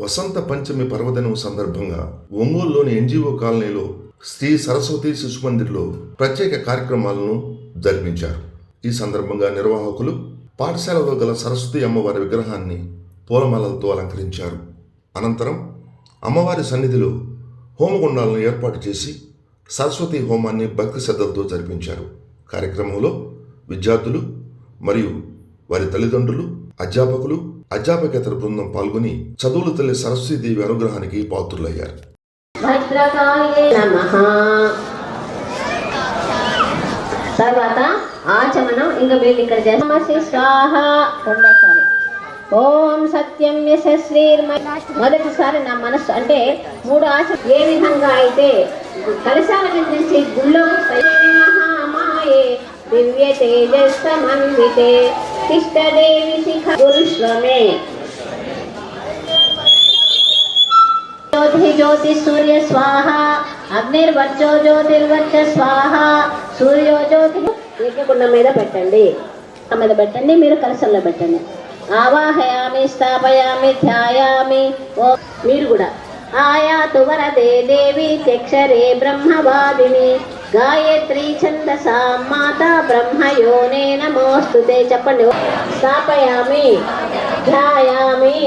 వసంత పంచమి పర్వదినం సందర్భంగా ఒంగోలులోని ఎన్జిఓ కాలనీలో శ్రీ సరస్వతి శిశు మందిర్లో ప్రత్యేక కార్యక్రమాలను జరిపించారు. ఈ సందర్భంగా నిర్వాహకులు పాఠశాలలో గల సరస్వతి అమ్మవారి విగ్రహాన్ని పూలమాలలతో అలంకరించారు. అనంతరం అమ్మవారి సన్నిధిలో హోమగుండాలను ఏర్పాటు చేసి సరస్వతి హోమాన్ని భక్తి శ్రద్ధలతో జరిపించారు. కార్యక్రమంలో విద్యార్థులు మరియు వారి తల్లిదండ్రులు అధ్యాపకులు అధ్యాపకేతర బృందం పాల్గొని చదువుల తల్లి సరస్వతీదేవి అనుగ్రహానికి పాత్రులయ్యారు. తర్వాత ఆచమనం ఇంకా వీళ్ళు ఇక్కడ చేస్తాం ఓం సత్యం యశస్వీర్మ మొదటిసారి నా మనస్సు అంటే మూడు ఆశ ఏ విధంగా అయితే కలశాల నుంచి గుళ్ళో మహామాయే దివ్య తేజస్సమన్వితే. తిష్టదేవి శిఖ గురుశ్వమే జ్యోతి జ్యోతి సూర్య స్వాహ అగ్నిర్వర్చో జ్యోతిర్వర్చ స్వాహ సూర్యో జ్యోతి యజ్ఞకుండ మీద పెట్టండి. ఆ మీద పెట్టండి మీరు కలసంలో పెట్టండి. ఆవాహయామి స్థాపయామి ధ్యాయామి ఓ మీరు కూడా. ఆయా తువరదే దేవి చక్షరే బ్రహ్మవాదిని. గాయత్రి ఛందసా మాత బ్రహ్మయోనే నమోస్తు చెప్పండి. స్థాపయామి ధ్యాయామి.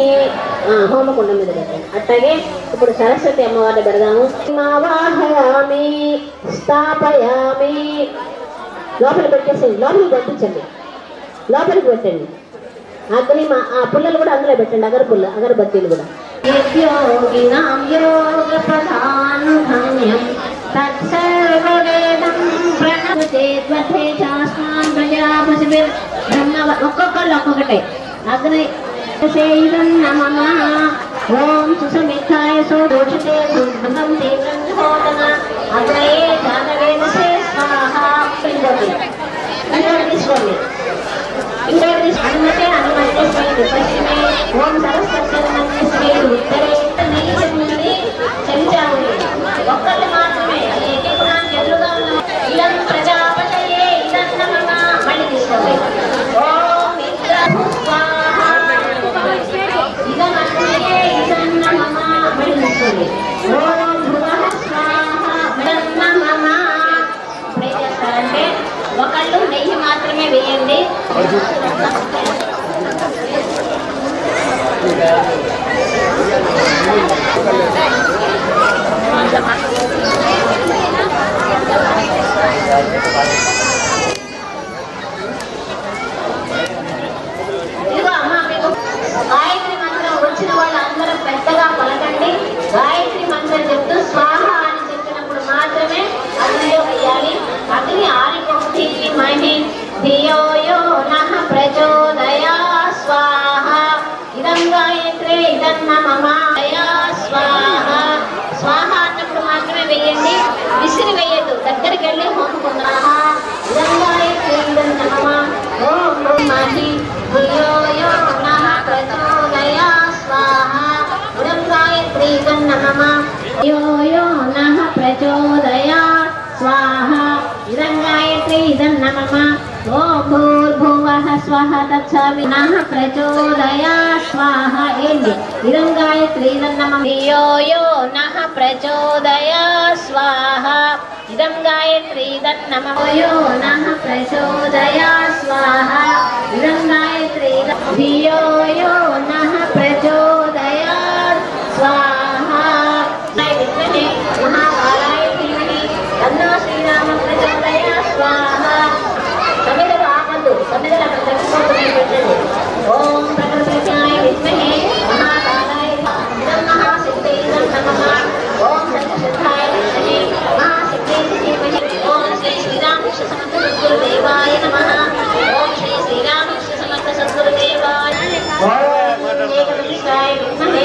హోమకుండం మీద పెట్టండి. అట్లాగే ఇప్పుడు సరస్వతి అమ్మవారిని పెడదాము. ఆవాహయామి స్థాపయామి. లోపలికి పెట్టేసేయండి లోపలికి పంపించండి. లోపలికి పెట్టండి. అగ్ని మా ఆ పుల్లలు కూడా అందులో పెట్టండి అగర పుల్ల అగరబత్తీలు కూడా. యజ్ఞోగినాం యోగపదానుగమ్యం తత్సర్వవేదం ప్రణవచేద్వథే శాస్త్రాన్ ప్రజాపశుభిర్ బ్రహ్మ ఒక్కొక్కళ్ళు ఒక్కొక్కటే. అగ్ని శైలం నమః. ఓం సుసమిత్తాయ సోదోషితే సుభృతం తీవ్రం హోతన అగ్నయే జాతవేదసే స్వాహ ఓం మహి ధియో యో నః ప్రచోదయా స్వాహ. ఇదం గాయత్రీ ఇదం నమః. యో యో నః ప్రచోదయా స్వాహ. ఇదం గాయత్రీ ఇదం నమః. ఓం భూర్భువః స్వః తత్సవినః ప్రచోదయా స్వాహ ఏంటి ఇదం గాయత్రీ ఇదం నమః యో యో నః ప్రచోదయా స్వాహ